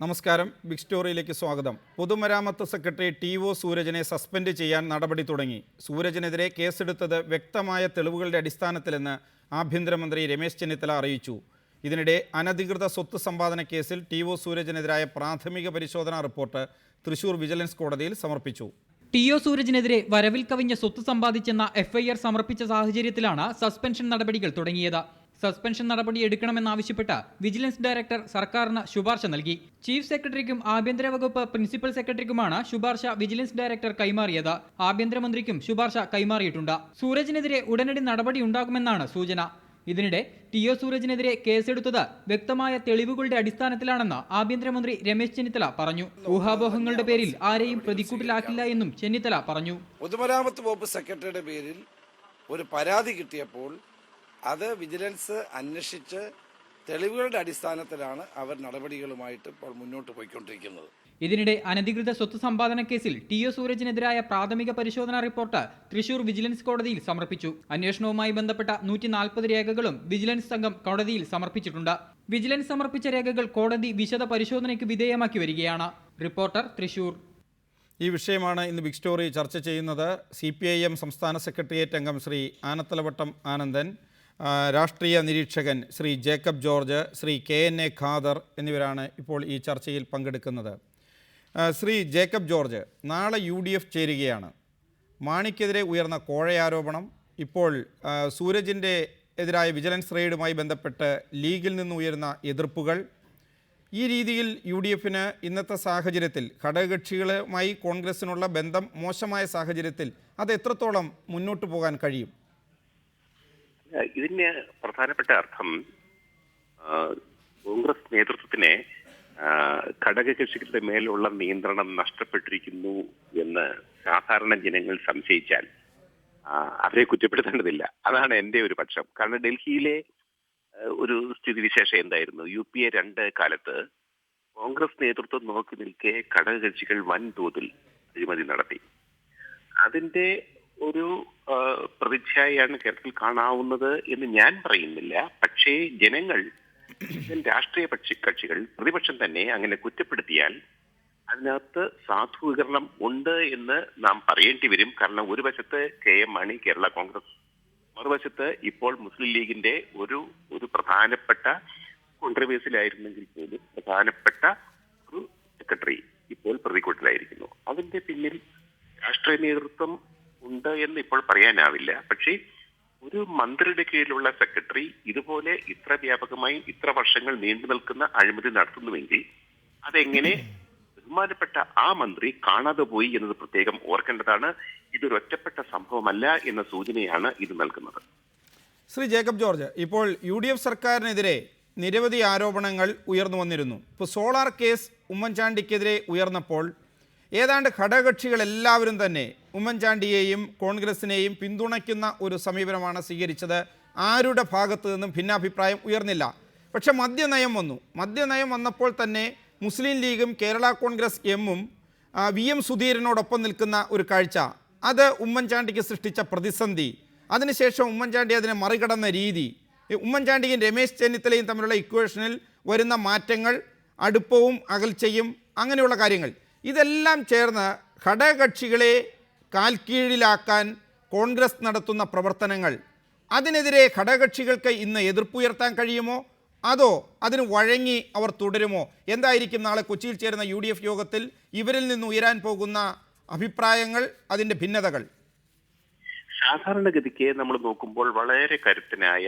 നമസ്കാരം ബിഗ് സ്റ്റോറിയിലേക്ക് സ്വാഗതം. പൊതുമരാമത്ത് സെക്രട്ടറി ടി ഒ സൂരജിനെ സസ്പെൻഡ് ചെയ്യാൻ നടപടി തുടങ്ങി. സൂരജിനെതിരെ കേസെടുത്തത് വ്യക്തമായ തെളിവുകളുടെ അടിസ്ഥാനത്തിലെന്ന് ആഭ്യന്തരമന്ത്രി രമേശ് ചെന്നിത്തല അറിയിച്ചു. ഇതിനിടെ അനധികൃത സ്വത്ത് സമ്പാദന കേസിൽ ടി ഒ സൂരജിനെതിരായ പ്രാഥമിക പരിശോധനാ റിപ്പോർട്ട് തൃശൂർ വിജിലൻസ് കോടതിയിൽ സമർപ്പിച്ചു. ടി ഒ സൂരജിനെതിരെ വരവിൽ കവിഞ്ഞ സ്വത്ത് സമ്പാദിച്ചെന്ന എഫ്ഐആർ സമർപ്പിച്ച സാഹചര്യത്തിലാണ് സസ്പെൻഷൻ നടപടികൾ തുടങ്ങിയത്. സസ്പെൻഷൻ നടപടി എടുക്കണമെന്നാവശ്യപ്പെട്ട് വിജിലൻസ് ഡയറക്ടർ സർക്കാരിന് ശുപാർശ നൽകി. ചീഫ് സെക്രട്ടറിക്കും ആഭ്യന്തര വകുപ്പ് പ്രിൻസിപ്പൽ സെക്രട്ടറിക്കുമാണ് ശുപാർശ വിജിലൻസ് ഡയറക്ടർ കൈമാറിയത്. ആഭ്യന്തരമന്ത്രിക്കും ശുപാർശ കൈമാറിയിട്ടുണ്ട്. സൂരജിനെതിരെ ഉടനടി നടപടി ഉണ്ടാകുമെന്നാണ് സൂചന. ഇതിനിടെ ടി ഒ സൂരജിനെതിരെ കേസെടുത്തത് വ്യക്തമായ തെളിവുകളുടെ അടിസ്ഥാനത്തിലാണെന്ന് ആഭ്യന്തരമന്ത്രി രമേശ് ചെന്നിത്തല പറഞ്ഞു. ഊഹാപോഹങ്ങളുടെ പേരിൽ ആരെയും പ്രതിക്കൂട്ടിലാക്കില്ല എന്നും ചെന്നിത്തല പറഞ്ഞു. പൊതുമരാമത്ത് വകുപ്പ് സെക്രട്ടറിയുടെ പേരിൽ ഒരു പരാതി കിട്ടിയപ്പോൾ അത് വിജിലൻസ് അന്വേഷിച്ച് തെളിവുകളുടെ അടിസ്ഥാനത്തിലാണ് അവർ നടപടികളുമായിട്ട് ഇപ്പോൾ മുന്നോട്ട് പോയിക്കൊണ്ടിരിക്കുന്നത്. ഇതിനിടെ അനധികൃത സ്വത്ത് സമ്പാദന കേസിൽ ടി ഒ സൂരജിനെതിരായ പ്രാഥമിക പരിശോധനാ റിപ്പോർട്ട് തൃശൂർ വിജിലൻസ് കോടതിയിൽ സമർപ്പിച്ചു. അന്വേഷണവുമായി ബന്ധപ്പെട്ട നൂറ്റി നാൽപ്പത് രേഖകളും വിജിലൻസ് സംഘം കോടതിയിൽ സമർപ്പിച്ചിട്ടുണ്ട്. വിജിലൻസ് സമർപ്പിച്ച രേഖകൾ കോടതി വിശദ പരിശോധനയ്ക്ക് വിധേയമാക്കി വരികയാണ്. റിപ്പോർട്ടർ തൃശൂർ. ഈ വിഷയമാണ് ഇന്ന് ബിഗ് സ്റ്റോറി ചർച്ച ചെയ്യുന്നത്. സി പി ഐ എം സംസ്ഥാന സെക്രട്ടേറിയറ്റ് അംഗം ശ്രീ ആനത്തലവട്ടം ആനന്ദൻ രാഷ്ട്രീയ നിരീക്ഷകൻ Shri Jacob George Shri K N A Khader എന്നിവരാണ് ഇപ്പോൾ ഈ ചർച്ചയിൽ പങ്കെടുക്കുന്നത്. ശ്രീ ജേക്കബ് ജോർജ് നാളെ യു ഡി എഫ് ചേരുകയാണ്. മാണിക്കെതിരെ ഉയർന്ന കോഴയാരോപണം ഇപ്പോൾ സൂരജിന്റെ എതിരായ വിജിലൻസ് റെയ്ഡുമായി ബന്ധപ്പെട്ട് ലീഗിൽ നിന്ന് ഉയരുന്ന എതിർപ്പുകൾ ഈ രീതിയിൽ യു ഡി എഫിന് ഇന്നത്തെ സാഹചര്യത്തിൽ ഘടകകക്ഷികളുമായി കോൺഗ്രസിനുള്ള ബന്ധം മോശമായ സാഹചര്യത്തിൽ അത് എത്രത്തോളം മുന്നോട്ട് പോകാൻ കഴിയും? ഇതിന് പ്രധാനപ്പെട്ട അർത്ഥം കോൺഗ്രസ് നേതൃത്വത്തിന് ഘടകകക്ഷികളുടെ മേലുള്ള നിയന്ത്രണം നഷ്ടപ്പെട്ടിരിക്കുന്നു എന്ന് സാധാരണ ജനങ്ങൾ സംശയിച്ചാൽ അവരെ കുറ്റപ്പെടുത്തേണ്ടതില്ല. അതാണ് എന്റെ ഒരു പക്ഷം. കാരണം ഡൽഹിയിലെ ഒരു സ്ഥിതിവിശേഷം എന്തായിരുന്നു? യു പി എ രണ്ട് കാലത്ത് കോൺഗ്രസ് നേതൃത്വം നോക്കി നിൽക്കെ ഘടകകക്ഷികൾ വൻതോതിൽ അഴിമതി നടത്തി. അതിന്റെ ഒരു പ്രതിച്ഛായാണ് കേരളത്തിൽ കാണാവുന്നത് എന്ന് ഞാൻ പറയുന്നില്ല. പക്ഷേ ജനങ്ങൾ രാഷ്ട്രീയ പക്ഷി കക്ഷികൾ പ്രതിപക്ഷം തന്നെ അങ്ങനെ കുറ്റപ്പെടുത്തിയാൽ അതിനകത്ത് സാധൂകരണം ഉണ്ട് എന്ന് നാം പറയേണ്ടി വരും. കാരണം ഒരു വശത്ത് കെ എം മാണി കേരള കോൺഗ്രസ് മറുവശത്ത് ഇപ്പോൾ മുസ്ലിം ലീഗിന്റെ ഒരു ഒരു പ്രധാനപ്പെട്ട കോൺട്രവേഴ്സിലായിരുന്നെങ്കിൽ പോലും പ്രധാനപ്പെട്ട ഒരു സെക്രട്ടറി ഇപ്പോൾ പ്രതികൂട്ടിലായിരിക്കുന്നു അതിന്റെ പിന്നിൽ രാഷ്ട്രീയ നേതൃത്വം ഉണ്ട് എന്ന് ഇപ്പോൾ പറയാനാവില്ല. പക്ഷേ ഒരു മന്ത്രിയുടെ കീഴിലുള്ള സെക്രട്ടറി ഇതുപോലെ ഇത്ര വ്യാപകമായി ഇത്ര വർഷങ്ങൾ നീണ്ടു നിൽക്കുന്ന അഴിമതി നടത്തുന്നുവെങ്കിൽ അതെങ്ങനെ ബഹുമാനപ്പെട്ട ആ മന്ത്രി കാണാതെ പോയി എന്നത് പ്രത്യേകം ഓർക്കേണ്ടതാണ്. ഇതൊരു ഒറ്റപ്പെട്ട സംഭവമല്ല എന്ന സൂചനയാണ് ഇത് നൽകുന്നത്. ശ്രീ ജേക്കബ് ജോർജ് ഇപ്പോൾ യു ഡി എഫ് സർക്കാരിനെതിരെ നിരവധി ആരോപണങ്ങൾ ഉയർന്നു വന്നിരുന്നു. ഇപ്പോൾ സോളാർ കേസ് ഉമ്മൻചാണ്ടിക്കെതിരെ ഉയർന്നപ്പോൾ ഏതാണ്ട് ഘടകകക്ഷികൾ എല്ലാവരും തന്നെ ഉമ്മൻചാണ്ടിയെയും കോൺഗ്രസിനെയും പിന്തുണയ്ക്കുന്ന ഒരു സമീപനമാണ് സ്വീകരിച്ചത്. ആരുടെ ഭാഗത്തു നിന്നും ഭിന്നാഭിപ്രായം ഉയർന്നില്ല. പക്ഷേ മദ്യനയം വന്നു. മദ്യനയം വന്നപ്പോൾ തന്നെ മുസ്ലിം ലീഗും കേരള കോൺഗ്രസ് എമ്മും വി എം സുധീരനോടൊപ്പം നിൽക്കുന്ന ഒരു കാഴ്ച. അത് ഉമ്മൻചാണ്ടിക്ക് സൃഷ്ടിച്ച പ്രതിസന്ധി. അതിനുശേഷം ഉമ്മൻചാണ്ടി അതിനെ മറികടന്ന രീതി. ഉമ്മൻചാണ്ടിയും രമേശ് ചെന്നിത്തലയും തമ്മിലുള്ള ഇക്വേഷനിൽ വരുന്ന മാറ്റങ്ങൾ അടുപ്പവും അകൽച്ചയും അങ്ങനെയുള്ള കാര്യങ്ങൾ. ഇതെല്ലാം ചേർന്ന് ഘടകകക്ഷികളെ കാൽക്കീഴിലാക്കാൻ കോൺഗ്രസ് നടത്തുന്ന പ്രവർത്തനങ്ങൾ അതിനെതിരെ ഘടകകക്ഷികൾക്ക് ഇന്ന് എതിർപ്പുയർത്താൻ കഴിയുമോ? അതോ അതിന് വഴങ്ങി അവർ തുടരുമോ? എന്തായിരിക്കും നാളെ കൊച്ചിയിൽ ചേരുന്ന യു യോഗത്തിൽ ഇവരിൽ നിന്ന് ഉയരാൻ പോകുന്ന അഭിപ്രായങ്ങൾ അതിന്റെ ഭിന്നതകൾ? സാധാരണഗതിക്ക് നമ്മൾ നോക്കുമ്പോൾ വളരെ കരുത്തനായ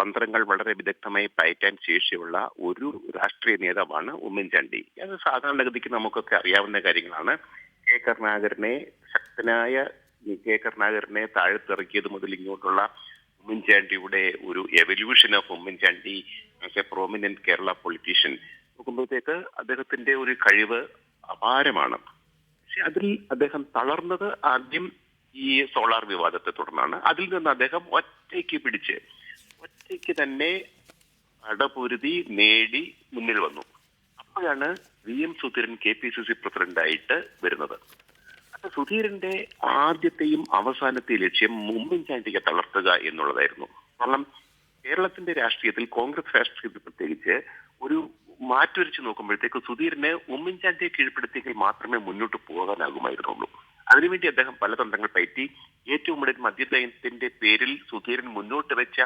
തന്ത്രങ്ങൾ വളരെ വിദഗ്ധമായി പയറ്റാൻ ശേഷിയുള്ള ഒരു രാഷ്ട്രീയ നേതാവാണ് ഉമ്മൻചാണ്ടി. അത് സാധാരണഗതിക്ക് നമുക്കൊക്കെ അറിയാവുന്ന കാര്യങ്ങളാണ്. കെ കരുണാകരനെ ശക്തനായ കെ കരുണാകരനെ താഴ്ത്തിറക്കിയത് മുതൽ ഇങ്ങോട്ടുള്ള ഉമ്മൻചാണ്ടിയുടെ ഒരു evolution of Oommen Chandy as a prominent Kerala politician നോക്കുമ്പോഴത്തേക്ക് അദ്ദേഹത്തിന്റെ ഒരു കഴിവ് അപാരമാണ്. പക്ഷെ അതിൽ അദ്ദേഹം തളർന്നത് ആദ്യം ഈ സോളാർ വിവാദത്തെ തുടർന്നാണ്. അതിൽ നിന്ന് അദ്ദേഹം ഒറ്റയ്ക്ക് പിടിച്ച് ഒറ്റയ്ക്ക് തന്നെ അടപൊരുതി നേടി മുന്നിൽ വന്നു. അപ്പോഴാണ് V M Sudheeran K P C C പ്രസിഡന്റായിട്ട് വരുന്നത്. അപ്പൊ സുധീരന്റെ ആദ്യത്തെയും അവസാനത്തെയും ലക്ഷ്യം ഉമ്മൻചാണ്ടിയെ തളർത്തുക എന്നുള്ളതായിരുന്നു. കാരണം കേരളത്തിന്റെ രാഷ്ട്രീയത്തിൽ കോൺഗ്രസ് രാഷ്ട്രീയത്തിൽ പ്രത്യേകിച്ച് ഒരു മാറ്റുരച്ച് നോക്കുമ്പോഴത്തേക്ക് സുധീരനെ ഉമ്മൻചാണ്ടിയെ കീഴ്പ്പെടുത്തിയെങ്കിൽ മാത്രമേ മുന്നോട്ട് പോകാനാകുമായിരുന്നുള്ളൂ. അതിനുവേണ്ടി അദ്ദേഹം പല തന്ത്രങ്ങൾ പയറ്റി ഏറ്റവും കൂടുതൽ മദ്യദയത്തിന്റെ പേരിൽ സുധീരൻ മുന്നോട്ട് വെച്ച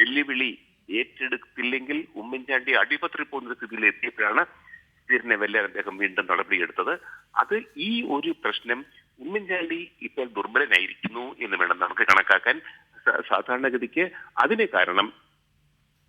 വെല്ലുവിളി ഏറ്റെടുത്തില്ലെങ്കിൽ ഉമ്മൻചാണ്ടി അടിപത്രി പോകുന്ന സ്ഥിതിയിൽ എത്തിയപ്പോഴാണ് സുധീരനെ വെല്ലാൻ അദ്ദേഹം വീണ്ടും നടപടിയെടുത്തത്. അത് ഈ ഒരു പ്രശ്നം ഉമ്മൻചാണ്ടി ഇപ്പോൾ ദുർബലനായിരിക്കുന്നു എന്ന് വേണം നമുക്ക് കണക്കാക്കാൻ. സാധാരണഗതിക്ക് അതിന് കാരണം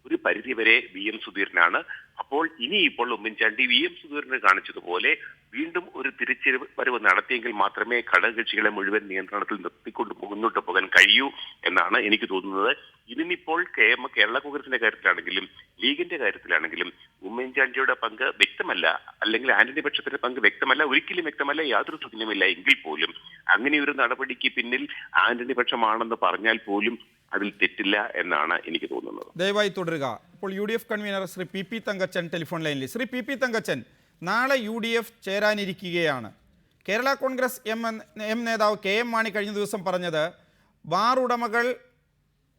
ഒരു പരിധിവരെ വി എം സുധീരനാണ്. അപ്പോൾ ഇനി ഉമ്മൻചാണ്ടി വി എം സുധീരന് കാണിച്ചതുപോലെ വീണ്ടും ഒരു തിരിച്ചുവരവ് നടത്തിയെങ്കിൽ മാത്രമേ ഘടകകക്ഷികളെ മുഴുവൻ നിയന്ത്രണത്തിൽ നിർത്തിക്കൊണ്ട് മുന്നോട്ട് പോകാൻ കഴിയൂ എന്നാണ് എനിക്ക് തോന്നുന്നത്. ഇതിനിപ്പോൾ കേരള കോൺഗ്രസിന്റെ കാര്യത്തിലാണെങ്കിലും ലീഗിന്റെ കാര്യത്തിലാണെങ്കിലും ഉമ്മൻചാണ്ടിയുടെ പങ്ക് വ്യക്തമല്ല. അല്ലെങ്കിൽ ആന്റണി പക്ഷത്തിന്റെ പങ്ക് വ്യക്തമല്ല. ഒരിക്കലും വ്യക്തമല്ല. യാതൊരു സൂചനയുമില്ല എങ്കിൽ പോലും അങ്ങനെ ഒരു നടപടിക്ക് പിന്നിൽ ആന്റണി പക്ഷമാണെന്ന് പറഞ്ഞാൽ പോലും അതിൽ തെറ്റില്ല എന്നാണ് എനിക്ക് തോന്നുന്നത്. ദയവായി തുടരുക. ഇപ്പോൾ U D F convener Shri P P Thankachan telephone ലൈനിൽ. ശ്രീ പി പി തങ്കച്ചൻ നാളെ യു ഡി എഫ് ചേരാനിരിക്കുകയാണ്. കേരള കോൺഗ്രസ് എം എം നേതാവ് കെ എം മാണി കഴിഞ്ഞ ദിവസം പറഞ്ഞത് ബാർ ഉടമകൾ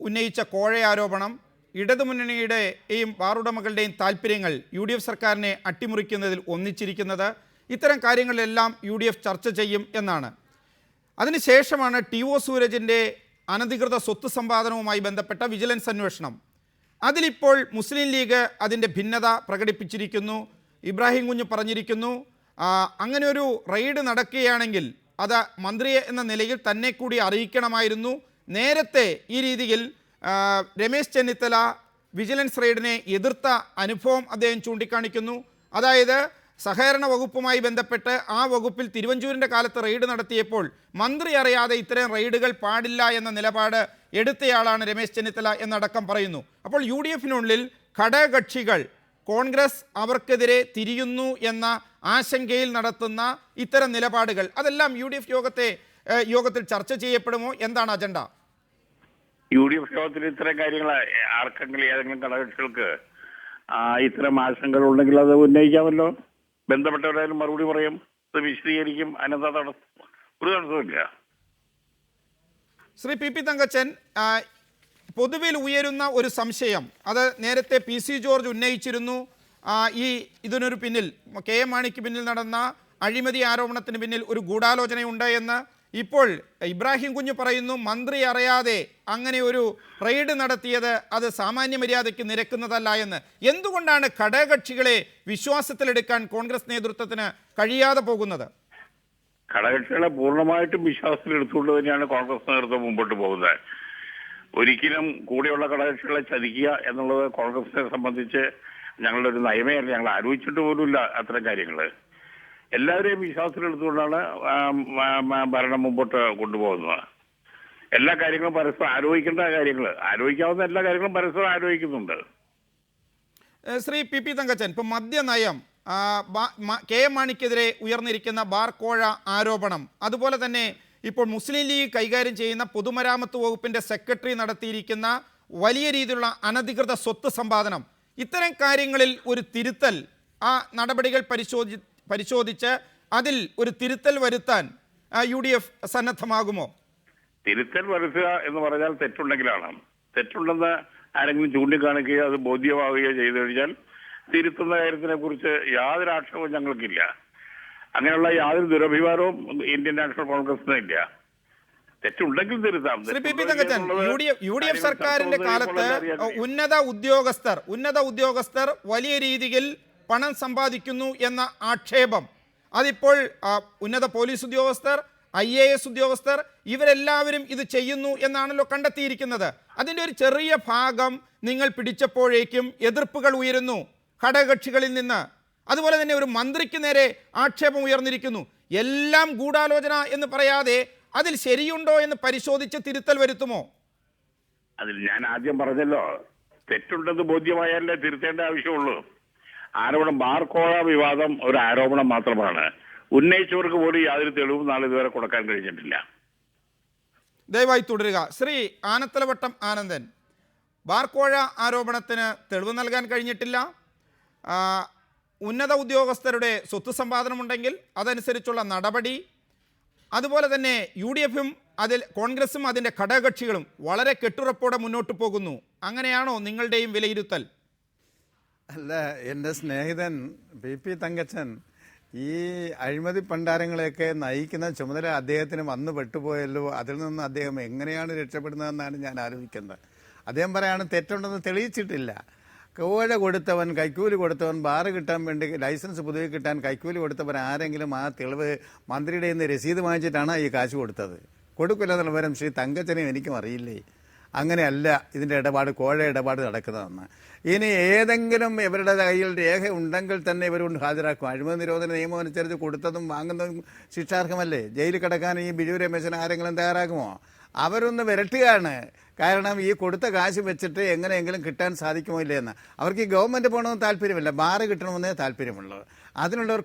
ഉന്നയിച്ച കോഴ ആരോപണം ഇടതുമുന്നണിയുടെയും ബാർ ഉടമകളുടെയും താല്പര്യങ്ങൾ യു ഡി എഫ് സർക്കാരിനെ അട്ടിമുറിക്കുന്നതിൽ ഒന്നിച്ചിരിക്കുന്നത് ഇത്തരം കാര്യങ്ങളിലെല്ലാം യു ഡി എഫ് ചർച്ച ചെയ്യും എന്നാണ്. അതിനുശേഷമാണ് ടി ഒ സൂരജിന്റെ അനധികൃത സ്വത്ത് സമ്പാദനവുമായി ബന്ധപ്പെട്ട വിജിലൻസ് അന്വേഷണം. അതിലിപ്പോൾ മുസ്ലിം ലീഗ് അതിന്റെ ഭിന്നത പ്രകടിപ്പിച്ചിരിക്കുന്നു. ഇബ്രാഹിം കുഞ്ഞ് പറഞ്ഞിരിക്കുന്നു അങ്ങനെ ഒരു റെയ്ഡ് നടക്കുകയാണെങ്കിൽ അത് മന്ത്രിയെ എന്ന നിലയിൽ തന്നെ കൂടി അറിയിക്കണമായിരുന്നു. നേരത്തെ ഈ രീതിയിൽ രമേശ് ചെന്നിത്തല വിജിലൻസ് റെയ്ഡിനെ എതിർത്ത അനുഭവം അദ്ദേഹം ചൂണ്ടിക്കാണിക്കുന്നു. അതായത് സഹകരണ വകുപ്പുമായി ബന്ധപ്പെട്ട് ആ വകുപ്പിൽ തിരുവഞ്ചൂരിന്റെ കാലത്ത് റെയ്ഡ് നടത്തിയപ്പോൾ മന്ത്രി അറിയാതെ ഇത്തരം റെയ്ഡുകൾ പാടില്ല എന്ന നിലപാട് എടുത്തയാളാണ് രമേശ് ചെന്നിത്തല എന്നടക്കം പറയുന്നു. അപ്പോൾ യു ഡി എഫിനുള്ളിൽ ഘടകകക്ഷികൾ കോൺഗ്രസ് അവർക്കെതിരെ തിരിയുന്നു എന്ന ആശങ്കയിൽ നടത്തുന്ന ഇത്തരം നിലപാടുകൾ അതെല്ലാം യു ഡി എഫ് യോഗത്തെ യോഗത്തിൽ ചർച്ച ചെയ്യപ്പെടുമോ? എന്താണ് അജണ്ട? യു ഡി എഫ് യോഗത്തിൽ ഇത്തരം കാര്യങ്ങൾ ആർക്കെങ്കിലും ഏതെങ്കിലും ഘടകകക്ഷികൾക്ക് ഇത്തരം ആശങ്കകൾ ഉണ്ടെങ്കിൽ അത് ഉന്നയിക്കാമല്ലോ. ബന്ധപ്പെട്ടവരായാലും മറുപടി പറയും അത് വിശദീകരിക്കും അനന്ത തടസ്സം ഒരു തടസ്സമില്ല ശ്രീ പി പി തങ്കച്ചൻ പൊതുവിൽ ഉയരുന്ന ഒരു സംശയം അത് നേരത്തെ പി സി ജോർജ് ഉന്നയിച്ചിരുന്നു. ഈ ഇതിനൊരു പിന്നിൽ കെ എം മാണിക്ക് പിന്നിൽ നടന്ന അഴിമതി ആരോപണത്തിന് പിന്നിൽ ഒരു ഗൂഢാലോചനയുണ്ട് എന്ന് ഇപ്പോൾ ഇബ്രാഹിം കുഞ്ഞ് പറയുന്നു മന്ത്രി അറിയാതെ അങ്ങനെ ഒരു റെയ്ഡ് നടത്തിയത് അത് സാമാന്യ മര്യാദയ്ക്ക് നിരക്കുന്നതല്ല എന്ന്. എന്തുകൊണ്ടാണ് ഘടകകക്ഷികളെ വിശ്വാസത്തിലെടുക്കാൻ കോൺഗ്രസ് നേതൃത്വത്തിന് കഴിയാതെ പോകുന്നത്? ഘടകകക്ഷികളെ പൂർണമായിട്ടും വിശ്വാസത്തിലെടുത്തുകൊണ്ട് തന്നെയാണ് കോൺഗ്രസ് നേതൃത്വം മുമ്പോട്ട് പോകുന്നത്. ഒരിക്കലും കൂടെയുള്ള ഘടകകക്ഷികളെ ചതിക്കുക എന്നുള്ളത് കോൺഗ്രസിനെ സംബന്ധിച്ച് ഞങ്ങളുടെ ഒരു നയമേ ഞങ്ങൾ ആലോചിച്ചിട്ട് പോലുമില്ല അത്തരം കാര്യങ്ങൾ എല്ലാവരെയും ആ, ഭരണം മുമ്പോട്ട് കൊണ്ടുപോകുന്നത്. എല്ലാ കാര്യങ്ങളും പരസ്പരം ആലോചിക്കേണ്ട കാര്യങ്ങൾ ആലോചിക്കാവുന്ന എല്ലാ കാര്യങ്ങളും പരസ്പരം ആലോചിക്കുന്നുണ്ട്. ശ്രീ പി പി തങ്കച്ചൻ ഇപ്പം മദ്യനയം കെ എം മാണിക്കെതിരെ ഉയർന്നിരിക്കുന്ന ബാർ കോഴ ആരോപണം അതുപോലെ തന്നെ ഇപ്പോൾ മുസ്ലിം ലീഗ് കൈകാര്യം ചെയ്യുന്ന പൊതുമരാമത്ത് വകുപ്പിന്റെ സെക്രട്ടറി നടത്തിയിരിക്കുന്ന വലിയ രീതിയിലുള്ള അനധികൃത സ്വത്ത് സമ്പാദനം ഇത്തരം കാര്യങ്ങളിൽ ഒരു തിരുത്തൽ ആ നടപടികൾ പരിശോധി പരിശോധിച്ച് അതിൽ ഒരു തിരുത്തൽ വരുത്താൻ യു ഡി എഫ് സന്നദ്ധമാകുമോ? തിരുത്തൽ വരുത്തുക എന്ന് പറഞ്ഞാൽ തെറ്റുണ്ടെങ്കിലാണ്. തെറ്റുണ്ടെന്ന് ആരെങ്കിലും ചൂണ്ടിക്കാണിക്കുകയോ അത് ബോധ്യമാവുകയോ ചെയ്തു കഴിഞ്ഞാൽ തിരുത്തുന്ന കാര്യത്തിനെ കുറിച്ച് യാതൊരു ആക്ഷേപവും ഞങ്ങൾക്കില്ല. അങ്ങനെയുള്ള യാതൊരു ദുരഭിമാനവും ഇന്ത്യൻ നാഷണൽ കോൺഗ്രസിന് ഇല്ല. തെറ്റുണ്ടെങ്കിൽ തിരുത്താം. യു ഡി എഫ് സർക്കാരിന്റെ കാലത്ത്. ഉന്നത ഉദ്യോഗസ്ഥർ ഉന്നത ഉദ്യോഗസ്ഥർ വലിയ രീതിയിൽ പണം സമ്പാദിക്കുന്നു എന്ന ആക്ഷേപം. അതിപ്പോൾ ഉന്നത പോലീസ് ഉദ്യോഗസ്ഥർ ഐ എ എസ് ഉദ്യോഗസ്ഥർ ഇവരെല്ലാവരും ഇത് ചെയ്യുന്നു എന്നാണല്ലോ കണ്ടെത്തിയിരിക്കുന്നത്. അതിന്റെ ഒരു ചെറിയ ഭാഗം നിങ്ങൾ പിടിച്ചപ്പോഴേക്കും എതിർപ്പുകൾ ഉയരുന്നു ഘടകകക്ഷികളിൽ നിന്ന്. അതുപോലെ തന്നെ ഒരു മന്ത്രിക്ക് നേരെ ആക്ഷേപം ഉയർന്നിരിക്കുന്നു. എല്ലാം ഗൂഢാലോചന എന്ന് പറയാതെ അതിൽ ശരിയുണ്ടോ എന്ന് പരിശോധിച്ച് തിരുത്തൽ വരുത്തുമോ? അതിൽ ഞാൻ ആദ്യം പറഞ്ഞല്ലോ തെറ്റുണ്ടെന്ന് ബോധ്യമായാലേ തിരുത്തേണ്ട ആവശ്യമുള്ളൂ. ആരോപണം ബാർക്കോഴ വിവാദം ഒരു ആരോപണം മാത്രമാണ്. ഉന്നയിച്ചവർക്ക് പോലും യാതൊരു തെളിവും നാളെ ഇതുവരെ കൊടുക്കാൻ കഴിഞ്ഞിട്ടില്ല. ദയവായി തുടരുക. ശ്രീ ആനത്തലവട്ടം ആനന്ദൻ ബാർക്കോഴ ആരോപണത്തിന് തെളിവ് നൽകാൻ കഴിഞ്ഞിട്ടില്ല. ഉന്നത ഉദ്യോഗസ്ഥരുടെ സ്വത്ത് സമ്പാദനമുണ്ടെങ്കിൽ അതനുസരിച്ചുള്ള നടപടി. അതുപോലെ തന്നെ യു ഡി എഫും അതിൽ കോൺഗ്രസും അതിന്റെ ഘടകകക്ഷികളും വളരെ കെട്ടുറപ്പോടെ മുന്നോട്ട് പോകുന്നു. അങ്ങനെയാണോ നിങ്ങളുടെയും വിലയിരുത്തൽ? അല്ല എന്റെ സ്നേഹിതൻ പി പി തങ്കച്ചൻ ഈ അഴിമതി പണ്ടാരങ്ങളെയൊക്കെ നയിക്കുന്ന ചുമതല അദ്ദേഹത്തിന് വന്നു പെട്ടുപോയല്ലോ. അതിൽ നിന്ന് അദ്ദേഹം എങ്ങനെയാണ് രക്ഷപ്പെടുന്നതെന്നാണ് ഞാൻ ആലോചിക്കുന്നത്. അദ്ദേഹം പറയാണ് തെറ്റുണ്ടെന്ന് തെളിയിച്ചിട്ടില്ല. കോഴ കൊടുത്തവൻ കൈക്കൂലി കൊടുത്തവൻ ബാറ് കിട്ടാൻ വേണ്ടി ലൈസൻസ് പുതുക്കി കിട്ടാൻ കൈക്കൂലി കൊടുത്തവൻ ആരെങ്കിലും ആ തെളിവ് മന്ത്രിയുടെ നിന്ന് രസീത് വാങ്ങിച്ചിട്ടാണ് ഈ കാശ് കൊടുത്തത്? കൊടുക്കില്ല എന്നുള്ള വിവരം ശ്രീ തങ്കച്ചനെയും എനിക്കും അറിയില്ലേ. അങ്ങനെയല്ല ഇതിന്റെ ഇടപാട് കോഴ ഇടപാട് നടക്കുന്നതെന്ന്. ഇനി ഏതെങ്കിലും ഇവരുടെ കയ്യിൽ രേഖ ഉണ്ടെങ്കിൽ തന്നെ ഇവരുണ്ട് ഹാജരാക്കും. അഴിമതി നിരോധന നിയമം അനുസരിച്ച് കൊടുത്തതും വാങ്ങുന്നതും ശിക്ഷാർഹമല്ലേ? ജയിലിൽ കിടക്കാൻ ഈ ബിജു രമേശൻ ആരെങ്കിലും തയ്യാറാക്കുമോ അവരൊന്ന് വിരട്ടുകയാണ്. കാരണം ഈ കൊടുത്ത കാശ് വെച്ചിട്ട് എങ്ങനെയെങ്കിലും കിട്ടാൻ സാധിക്കുമോ ഇല്ലേ എന്ന് അവർക്ക് ഈ ഗവൺമെന്റ് പോകണമെന്ന് താല്പര്യമില്ല. ബാറ് കിട്ടണമെന്നേ താല്പര്യമുള്ളൂ. അതിനുള്ള ഒരു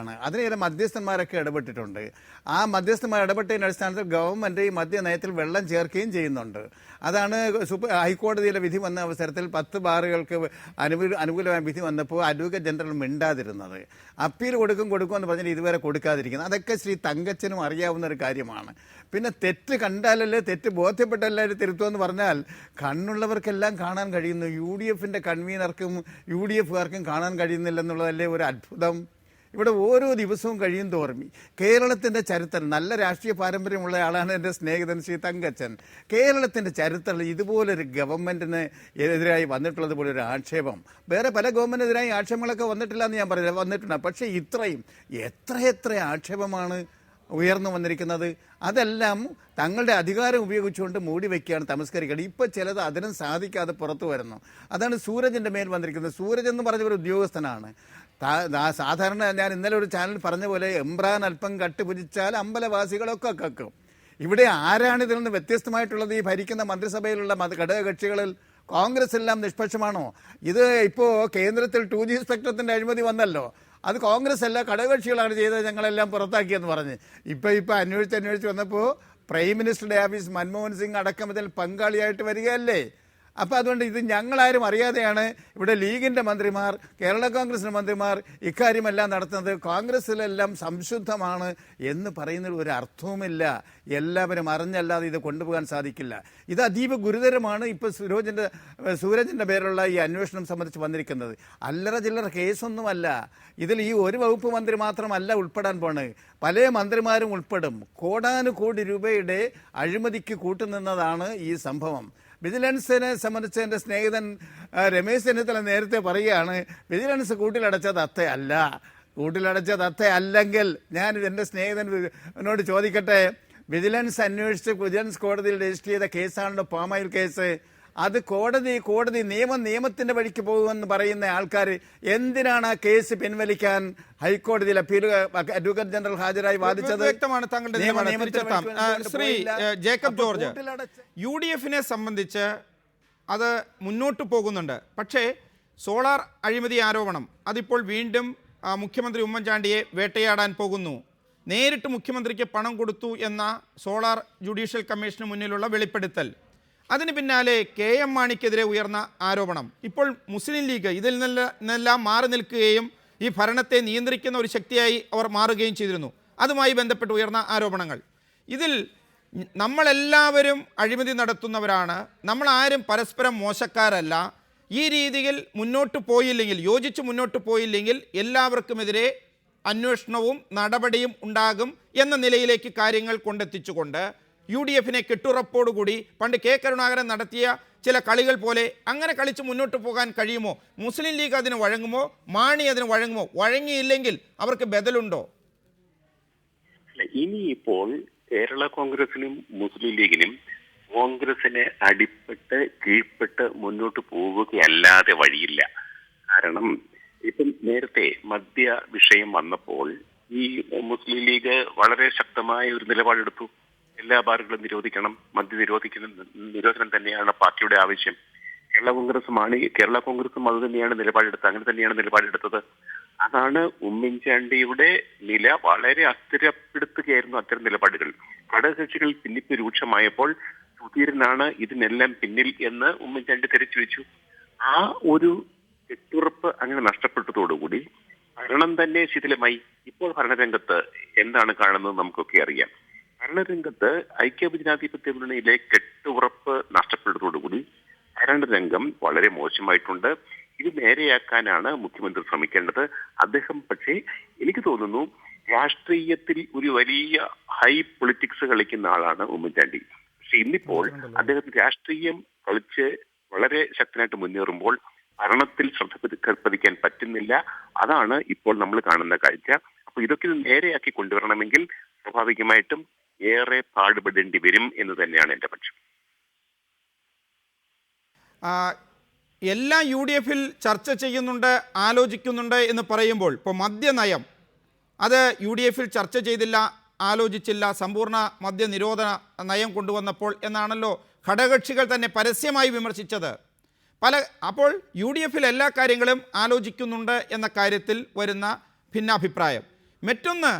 ആണ്. അതിന് ചില മധ്യസ്ഥന്മാരൊക്കെ ഇടപെട്ടിട്ടുണ്ട്. ആ മധ്യസ്ഥന്മാർ ഇടപെട്ടതിന്റെ അടിസ്ഥാനത്തിൽ ഗവൺമെന്റ് ഈ മദ്യനയത്തിൽ വെള്ളം ചേർക്കുകയും ചെയ്യുന്നുണ്ട്. അതാണ് സൂപ്പർ ഹൈക്കോടതിയിലെ വിധി വന്ന അവസരത്തിൽ പത്ത് ബാറുകൾക്ക് അനുകൂല അനുകൂലമായ വിധി വന്നപ്പോൾ അഡ്വക്കേറ്റ് ജനറൽ മിണ്ടാതിരുന്നത്. അപ്പീൽ കൊടുക്കും കൊടുക്കും എന്ന് പറഞ്ഞാൽ ഇതുവരെ കൊടുക്കാതിരിക്കുന്നത്. അതൊക്കെ ശ്രീ തങ്കച്ചനും അറിയാവുന്ന ഒരു കാര്യമാണ്. പിന്നെ തെറ്റ് കണ്ടാലല്ലേ തെറ്റ് ബോധ്യപ്പെട്ടല്ലേ തിരുത്തുമെന്ന് പറഞ്ഞാൽ കണ്ണുള്ളവർക്കെല്ലാം കാണാൻ കഴിയുന്നു. യു ഡി എഫിന്റെ കൺവീനർക്കും യു ഡി എഫുകാർക്കും കാണാൻ കഴിയുന്നില്ലെന്നുള്ളതല്ലേ ഒരു അത്ഭുതം. ഇവിടെ ഓരോ ദിവസവും കഴിയും തോറും കേരളത്തിന്റെ ചരിത്രം നല്ല രാഷ്ട്രീയ പാരമ്പര്യമുള്ള ആളാണ് എന്റെ സ്നേഹിതൻ ശ്രീ തങ്കച്ചൻ. കേരളത്തിന്റെ ചരിത്രം ഇതുപോലൊരു ഗവൺമെന്റിന് എതിരായി വന്നിട്ടുള്ളത് പോലെ ഒരു ആക്ഷേപം. വേറെ പല ഗവൺമെന്റിനെതിരായി ആക്ഷേപങ്ങളൊക്കെ വന്നിട്ടില്ല എന്ന് ഞാൻ പറയുന്നത് വന്നിട്ടുണ്ട്. പക്ഷേ ഇത്രയും എത്രയെത്ര ആക്ഷേപമാണ് ഉയർന്നു വന്നിരിക്കുന്നത്? അതെല്ലാം തങ്ങളുടെ അധികാരം ഉപയോഗിച്ചുകൊണ്ട് മൂടി വയ്ക്കുകയാണ് തമസ്കരികൾ ഇപ്പോൾ ചിലത് അതിനും സാധിക്കാതെ പുറത്തു വരുന്നു. അതാണ് സൂരജിന്റെ മേൽ വന്നിരിക്കുന്നത്. സൂരജ് എന്ന് പറഞ്ഞ ഒരു ഉദ്യോഗസ്ഥനാണ്. സാധാരണ ഞാൻ ഇന്നലെ ഒരു ചാനൽ പറഞ്ഞ പോലെ എംബ്രാൻ അല്പം കട്ടുപിടിച്ചാൽ അമ്പലവാസികളൊക്കെ കക്കും. ഇവിടെ ആരാണ് ഇതിൽ നിന്ന് വ്യത്യസ്തമായിട്ടുള്ളത് ഈ ഭരിക്കുന്ന മന്ത്രിസഭയിലുള്ള ഘടകകക്ഷികളിൽ കോൺഗ്രസ് എല്ലാം നിഷ്പക്ഷമാണോ? ഇത് ഇപ്പോൾ കേന്ദ്രത്തിൽ ടു ജി സ്പെക്ട്രത്തിന്റെ അഴിമതി വന്നല്ലോ. അത് കോൺഗ്രസ് അല്ല ഘടകകക്ഷികളാണ് ചെയ്തത് ഞങ്ങളെല്ലാം പുറത്താക്കിയെന്ന് പറഞ്ഞ്. ഇപ്പോൾ ഇപ്പോൾ അന്വേഷിച്ച് അന്വേഷിച്ച് വന്നപ്പോൾ പ്രൈം മിനിസ്റ്ററുടെ ഓഫീസ് മൻമോഹൻ സിംഗ് അടക്കം ഇതിൽ പങ്കാളിയായിട്ട് വരികയല്ലേ? അപ്പോൾ അതുകൊണ്ട് ഇത് ഞങ്ങളാരും അറിയാതെയാണ് ഇവിടെ ലീഗിന്റെ മന്ത്രിമാർ കേരള കോൺഗ്രസിന്റെ മന്ത്രിമാർ ഇക്കാര്യമെല്ലാം നടത്തുന്നത്. കോൺഗ്രസ്സിലെല്ലാം സംശുദ്ധമാണ് എന്ന് പറയുന്നതിൽ ഒരു അർത്ഥവുമില്ല. എല്ലാവരും അറിഞ്ഞല്ലാതെ ഇത് കൊണ്ടുപോകാൻ സാധിക്കില്ല. ഇത് അതീവ ഗുരുതരമാണ് ഇപ്പോൾ സുരോജിന്റെ സൂരജിന്റെ പേരുള്ള ഈ അന്വേഷണം സംബന്ധിച്ച് വന്നിരിക്കുന്നത്. അല്ലറ ചില്ലറ കേസൊന്നുമല്ല. ഇതിൽ ഈ ഒരു വകുപ്പ് മന്ത്രി മാത്രമല്ല ഉൾപ്പെടാൻ പോണ്. പല മന്ത്രിമാരും ഉൾപ്പെടും. കോടാനുകോടി രൂപയുടെ അഴിമതിക്ക് കൂട്ടുനിന്നതാണ് ഈ സംഭവം. വിജിലൻസിനെ സംബന്ധിച്ച് എന്റെ സ്നേഹിതൻ രമേശ് ചെന്നിത്തല നേരത്തെ പറയുകയാണ് വിജിലൻസ് കൂട്ടിലടച്ച തത്തയല്ല കൂട്ടിലടച്ച തത്തയല്ലെങ്കിൽ ഞാൻ എന്റെ സ്നേഹിതനോട് ചോദിക്കട്ടെ വിജിലൻസ് അന്വേഷിച്ച് വിജിലൻസ് കോടതിയിൽ രജിസ്റ്റർ ചെയ്ത കേസാണല്ലോ പാമയിൽ കേസ്. അത് കോടതി കോടതി നിയമം നിയമത്തിന്റെ വഴിക്ക് പോകുമെന്ന് പറയുന്ന ആൾക്കാർ എന്തിനാണ് ആ കേസ് പിൻവലിക്കാൻ ഹൈക്കോടതിയിൽ അപ്പീൽ അഡ്വക്കേറ്റ് ജനറൽ ഹാജരായി വാദിച്ചത്? വ്യക്തമാണ് താങ്കളുടെ. ശ്രീ ജേക്കബ് ജോർജ് യു ഡി എഫിനെ സംബന്ധിച്ച് അത് മുന്നോട്ട് പോകുന്നുണ്ട്. പക്ഷേ സോളാർ അഴിമതി ആരോപണം അതിപ്പോൾ വീണ്ടും മുഖ്യമന്ത്രി ഉമ്മൻചാണ്ടിയെ വേട്ടയാടാൻ പോകുന്നു. നേരിട്ട് മുഖ്യമന്ത്രിക്ക് പണം കൊടുത്തു എന്ന സോളാർ ജുഡീഷ്യൽ കമ്മീഷന് മുന്നിലുള്ള വെളിപ്പെടുത്തൽ. അതിന് പിന്നാലെ കെ എം മാണിക്കെതിരെ ഉയർന്ന ആരോപണം. ഇപ്പോൾ മുസ്ലിം ലീഗ് ഇതിൽ നിന്നെല്ല- മാറി നിൽക്കുകയും ഈ ഭരണത്തെ നിയന്ത്രിക്കുന്ന ഒരു ശക്തിയായി അവർ മാറുകയും ചെയ്തിരുന്നു. അതുമായി ബന്ധപ്പെട്ട് ഉയർന്ന ആരോപണങ്ങൾ. ഇതിൽ നമ്മളെല്ലാവരും അഴിമതി നടത്തുന്നവരാണ്. നമ്മളാരും പരസ്പരം മോശക്കാരല്ല. ഈ രീതിയിൽ മുന്നോട്ട് പോയില്ലെങ്കിൽ യോജിച്ച് മുന്നോട്ട് പോയില്ലെങ്കിൽ എല്ലാവർക്കുമെതിരെ അന്വേഷണവും നടപടിയും ഉണ്ടാകും എന്ന നിലയിലേക്ക് കാര്യങ്ങൾ കൊണ്ടെത്തിച്ചുകൊണ്ട് യു ഡി എഫിനെ കെട്ടുറപ്പോടുകൂടി പണ്ട് കെ കരുണാകരൻ നടത്തിയ ചില കളികൾ പോലെ അങ്ങനെ കളിച്ച് മുന്നോട്ട് പോകാൻ കഴിയുമോ? മുസ്ലിം ലീഗ് അതിന് വഴങ്ങുമോ? മാണി അതിന് വഴങ്ങുമോ? വഴങ്ങിയില്ലെങ്കിൽ അവർക്ക് ബദലുണ്ടോ? ഇനിയിപ്പോൾ കേരള കോൺഗ്രസിനും മുസ്ലിം ലീഗിനും കോൺഗ്രസിനെ അടിപ്പെട്ട് കീഴ്പ്പെട്ട് മുന്നോട്ട് പോവുകയല്ലാതെ വഴിയില്ല. കാരണം ഇപ്പം നേരത്തെ മദ്യ വിഷയം വന്നപ്പോൾ ഈ മുസ്ലിം ലീഗ് വളരെ ശക്തമായ ഒരു നിലപാടെടുത്തു. എല്ലാ ബാറുകളും നിരോധിക്കണം മദ്യ നിരോധിക്കണം നിരോധനം തന്നെയാണ് പാർട്ടിയുടെ ആവശ്യം. കേരള കോൺഗ്രസുമാണ് കേരള കോൺഗ്രസും അത് തന്നെയാണ് നിലപാടെടുത്തത് അങ്ങനെ തന്നെയാണ് നിലപാടെടുത്തത്. അതാണ് ഉമ്മൻചാണ്ടിയുടെ നില വളരെ അസ്ഥിരപ്പെടുത്തുകയായിരുന്നു അത്തരം നിലപാടുകൾ. ഘടകകക്ഷികൾ പിന്നിപ്പ് രൂക്ഷമായപ്പോൾ സുധീരനാണ് ഇതിനെല്ലാം പിന്നിൽ എന്ന് ഉമ്മൻചാണ്ടി തിരിച്ചു വെച്ചു ആ ഒരു കെട്ടുറപ്പ് അങ്ങനെ നഷ്ടപ്പെട്ടതോടുകൂടി ഭരണം തന്നെ ശിഥിലമായി. ഇപ്പോൾ ഭരണരംഗത്ത് എന്താണ് കാണുന്നത് നമുക്കൊക്കെ അറിയാം. ഭരണരംഗത്ത് ഐക്യപജനാധിപത്യ മുന്നണിയിലെ കെട്ടുറപ്പ് നഷ്ടപ്പെട്ടതോടുകൂടി ഭരണരംഗം വളരെ മോശമായിട്ടുണ്ട്. ഇത് നേരെയാക്കാനാണ് മുഖ്യമന്ത്രി ശ്രമിക്കേണ്ടത്. അദ്ദേഹം പക്ഷേ എനിക്ക് തോന്നുന്നു രാഷ്ട്രീയത്തിൽ ഒരു വലിയ ഹൈ പൊളിറ്റിക്സ് കളിക്കുന്ന ആളാണ് ഉമ്മൻചാണ്ടി. പക്ഷെ ഇന്നിപ്പോൾ അദ്ദേഹം രാഷ്ട്രീയം കളിച്ച് വളരെ ശക്തനായിട്ട് മുന്നേറുമ്പോൾ ഭരണത്തിൽ ശ്രദ്ധ പതി- പതിക്കാൻ പറ്റുന്നില്ല. അതാണ് ഇപ്പോൾ നമ്മൾ കാണുന്ന കാഴ്ച. അപ്പൊ ഇതൊക്കെ നേരെയാക്കി കൊണ്ടുവരണമെങ്കിൽ സ്വാഭാവികമായിട്ടും ഏറെ പാടുപെടേണ്ടി വരും എന്ന് തന്നെയാണ് എന്റെ പക്ഷം. എല്ലാ എല്ലാം യു ഡി എഫിൽ ചർച്ച ചെയ്യുന്നുണ്ട് ആലോചിക്കുന്നുണ്ട് എന്ന് പറയുമ്പോൾ ഇപ്പോൾ മദ്യനയം അത് യു ഡി എഫിൽ ചർച്ച ചെയ്തില്ല ആലോചിച്ചില്ല സമ്പൂർണ മദ്യനിരോധന നയം കൊണ്ടുവന്നപ്പോൾ എന്നാണല്ലോ ഘടകക്ഷികൾ തന്നെ പരസ്യമായി വിമർശിച്ചത്. പല അപ്പോൾ യു ഡി എഫിൽ എല്ലാ കാര്യങ്ങളും ആലോചിക്കുന്നുണ്ട് എന്ന കാര്യത്തിൽ വരുന്ന ഭിന്നാഭിപ്രായം. മറ്റൊന്ന്